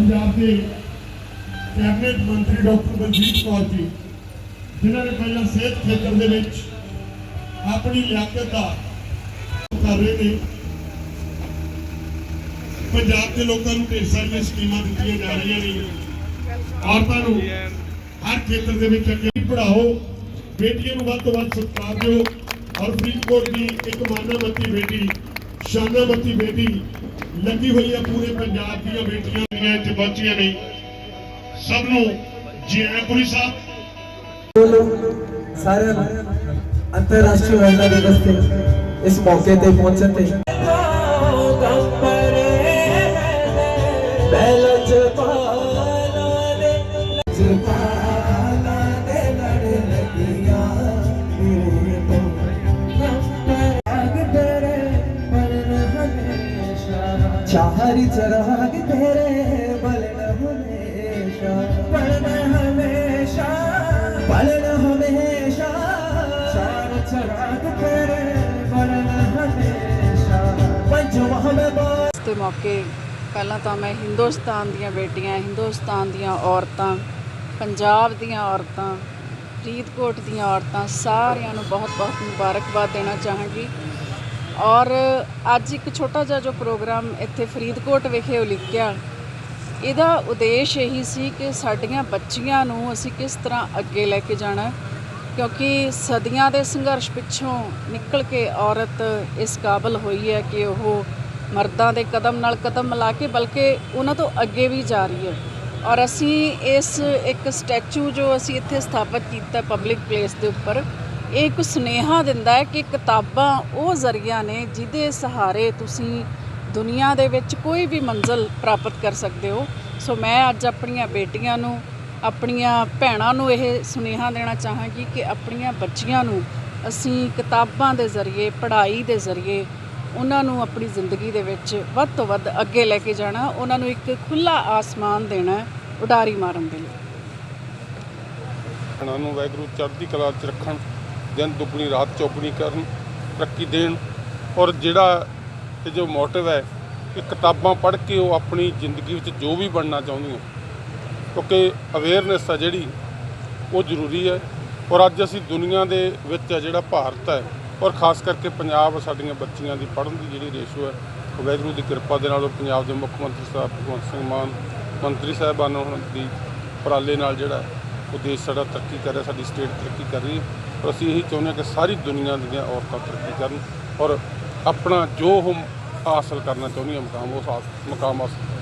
ਪੰਜਾਬ ਦੇ ਕੈਬਨਿਟ ਮੰਤਰੀ ਡਾਕਟਰ ਬਲਜੀਤ ਕੌਰ ਜੀ, ਜਿਨ੍ਹਾਂ ਨੇ ਪਹਿਲਾਂ ਸਿਹਤ ਖੇਤਰ ਦੇ ਵਿੱਚ ਆਪਣੀ ਲਿਆਕਤ ਦਾ ਕਰ ਰਹੇ ਨੇ, ਪੰਜਾਬ ਦੇ ਲੋਕਾਂ ਨੂੰ ਢੇਰ ਸਾਰੀਆਂ ਸਕੀਮਾਂ ਦਿੱਤੀਆਂ ਜਾ ਰਹੀਆਂ ਨੇ। ਔਰਤਾਂ ਨੂੰ ਹਰ ਖੇਤਰ ਦੇ ਵਿੱਚ ਅੱਗੇ ਪੜਾਓ ਬੇਟੀਆਂ ਨੂੰ ਵੱਧ ਤੋਂ ਵੱਧ ਸਤਿਕਾਰ ਦਿਓ ਔਰ ਫਰੀਦਕੋਟ ਦੀ ਇੱਕ ਮਾਨਾਮਤੀ ਬੇਟੀ ਸ਼ਾਨਾਮਤੀ ਬੇਟੀ ਲੱਗੀ ਹੋਈ ਹੈ ਪੂਰੇ ਪੰਜਾਬ ਦੀਆਂ ਬੇਟੀਆਂ ਦੀਆਂ ਇੱਥੇ ਪਹੁੰਚੀਆਂ ਨੇ। ਸਭ ਨੂੰ ਜੀ ਪੁਰੀ ਸਾਹਿਬ। ਬੋਲੋ ਸਾਰਿਆਂ ਨੂੰ ਅੰਤਰਰਾਸ਼ਟਰੀ ਮਹਿਲਾ ਦਿਵਸ ਤੇ ਇਸ ਮੌਕੇ ਤੇ ਪਹੁੰਚਣ ਤੇ ਚਰਾਗ ਤੇਰੇ ਬਲਨ ਹਮੇਸ਼ਾ ਬਲਨ ਹਮੇਸ਼ਾ ਬਲਨ ਹਮੇਸ਼ਾ ਚਾਰ ਚਰਾਗ ਤੇਰੇ ਬਲਨ ਹਮੇਸ਼ਾ ਪੰਜੋ ਹਮੇ ਬਾ ਇਸ ਦੇ ਮੌਕੇ ਪਹਿਲਾਂ ਤਾਂ ਮੈਂ ਹਿੰਦੁਸਤਾਨ ਦੀਆਂ ਬੇਟੀਆਂ ਹਿੰਦੁਸਤਾਨ ਦੀਆਂ ਔਰਤਾਂ ਪੰਜਾਬ ਦੀਆਂ ਔਰਤਾਂ ਫਰੀਦਕੋਟ ਦੀਆਂ ਔਰਤਾਂ ਸਾਰਿਆਂ ਨੂੰ ਬਹੁਤ-ਬਹੁਤ ਮੁਬਾਰਕਬਾਦ ਦੇਣਾ ਚਾਹਾਂਗੀ ਔਰ ਅੱਜ ਇੱਕ ਛੋਟਾ ਜਿਹਾ ਜੋ ਪ੍ਰੋਗਰਾਮ ਇੱਥੇ ਫਰੀਦਕੋਟ ਵਿਖੇ ਉਲੀਕਿਆ, ਇਹਦਾ ਉਦੇਸ਼ ਇਹੀ ਸੀ ਕਿ ਸਾਡੀਆਂ ਬੱਚੀਆਂ ਨੂੰ ਅਸੀਂ ਕਿਸ ਤਰ੍ਹਾਂ ਅੱਗੇ ਲੈ ਕੇ ਜਾਣਾ, ਕਿਉਂਕਿ ਸਦੀਆਂ ਦੇ ਸੰਘਰਸ਼ ਪਿੱਛੋਂ ਨਿਕਲ ਕੇ ਔਰਤ ਇਸ ਕਾਬਲ ਹੋਈ ਹੈ ਕਿ ਉਹ ਮਰਦਾਂ ਦੇ ਕਦਮ ਨਾਲ ਕਦਮ ਮਿਲਾ ਕੇ, ਬਲਕਿ ਉਹਨਾਂ ਤੋਂ ਅੱਗੇ ਵੀ ਜਾ ਰਹੀ ਹੈ। ਔਰ ਅਸੀਂ ਇਸ ਇੱਕ ਸਟੈਚੂ ਜੋ ਅਸੀਂ ਇੱਥੇ ਸਥਾਪਿਤ ਕੀਤਾ ਪਬਲਿਕ ਪਲੇਸ ਦੇ ਉੱਪਰ ਇਹ ਇੱਕ ਸੁਨੇਹਾ ਦਿੰਦਾ ਹੈ ਕਿ ਕਿਤਾਬਾਂ ਉਹ ਜ਼ਰੀਆ ਨੇ ਜਿਹਦੇ ਸਹਾਰੇ ਤੁਸੀਂ ਦੁਨੀਆ ਦੇ ਵਿੱਚ ਕੋਈ ਵੀ ਮੰਜ਼ਲ ਪ੍ਰਾਪਤ ਕਰ ਸਕਦੇ ਹੋ। ਸੋ ਮੈਂ ਅੱਜ ਆਪਣੀਆਂ ਬੇਟੀਆਂ ਨੂੰ, ਆਪਣੀਆਂ ਭੈਣਾਂ ਨੂੰ ਇਹ ਸੁਨੇਹਾ ਦੇਣਾ ਚਾਹਾਂਗੀ ਕਿ ਆਪਣੀਆਂ ਬੱਚੀਆਂ ਨੂੰ ਅਸੀਂ ਕਿਤਾਬਾਂ ਦੇ ਜ਼ਰੀਏ, ਪੜ੍ਹਾਈ ਦੇ ਜ਼ਰੀਏ ਉਹਨਾਂ ਨੂੰ ਆਪਣੀ ਜ਼ਿੰਦਗੀ ਦੇ ਵਿੱਚ ਵੱਧ ਤੋਂ ਵੱਧ ਅੱਗੇ ਲੈ ਕੇ ਜਾਣਾ, ਉਹਨਾਂ ਨੂੰ ਇੱਕ ਖੁੱਲਾ ਆਸਮਾਨ ਦੇਣਾ, ਉਡਾਰੀ ਮਾਰਨ ਦੇ ਲਈ। ਭੈਣਾਂ ਨੂੰ ਵਾਹਿਗੁਰੂ ਚੜ੍ਹਦੀ ਕਲਾ 'ਚ ਰੱਖਣ। ਦਿਨ ਦੁੱਗਣੀ, ਰਾਤ ਚੌਗਣੀ ਕਰਨ, ਤਰੱਕੀ ਦੇਣ। ਔਰ ਜਿਹੜਾ ਇਹ ਜੋ ਮੋਟਿਵ ਹੈ ਕਿ ਕਿਤਾਬਾਂ ਪੜ੍ਹ ਕੇ ਉਹ ਆਪਣੀ ਜ਼ਿੰਦਗੀ ਵਿੱਚ ਜੋ ਵੀ ਬਣਨਾ ਚਾਹੁੰਦੀਆਂ, ਕਿਉਂਕਿ ਅਵੇਅਰਨੈਸ ਆ ਜਿਹੜੀ, ਉਹ ਜ਼ਰੂਰੀ ਹੈ। ਔਰ ਅੱਜ ਅਸੀਂ ਦੁਨੀਆ ਦੇ ਵਿੱਚ ਆ ਜਿਹੜਾ ਭਾਰਤ ਹੈ, ਔਰ ਖਾਸ ਕਰਕੇ ਪੰਜਾਬ, ਸਾਡੀਆਂ ਬੱਚੀਆਂ ਦੀ ਪੜ੍ਹਨ ਦੀ ਜਿਹੜੀ ਰੇਸ਼ੋ ਹੈ, ਉਹ ਵਾਹਿਗੁਰੂ ਦੀ ਕਿਰਪਾ ਦੇ ਨਾਲ ਉਹ ਪੰਜਾਬ ਦੇ ਮੁੱਖ ਮੰਤਰੀ ਸਾਹਿਬ ਭਗਵੰਤ ਸਿੰਘ ਮਾਨ, ਮੰਤਰੀ ਸਾਹਿਬਾਨਾਂ ਹੁਣ ਦੀ ਉਪਰਾਲੇ ਨਾਲ ਜਿਹੜਾ ਉਹ ਦੇਸ਼ ਸਾਡਾ ਤਰੱਕੀ ਕਰ ਰਿਹਾ, ਸਾਡੀ ਸਟੇਟ ਤਰੱਕੀ ਕਰ ਰਹੀ ਹੈ। ਔਰ ਅਸੀਂ ਇਹੀ ਚਾਹੁੰਦੇ ਹਾਂ ਕਿ ਸਾਰੀ ਦੁਨੀਆ ਦੀਆਂ ਔਰਤਾਂ ਤਰੱਕੀ ਕਰਨ ਔਰ ਆਪਣਾ ਜੋ ਉਹ ਹਾਸਲ ਕਰਨਾ ਚਾਹੁੰਦੀਆਂ, ਮੁਕਾਮ ਉਹ ਹਾਸ- ਮੁਕਾਮ ਹਾਸਲ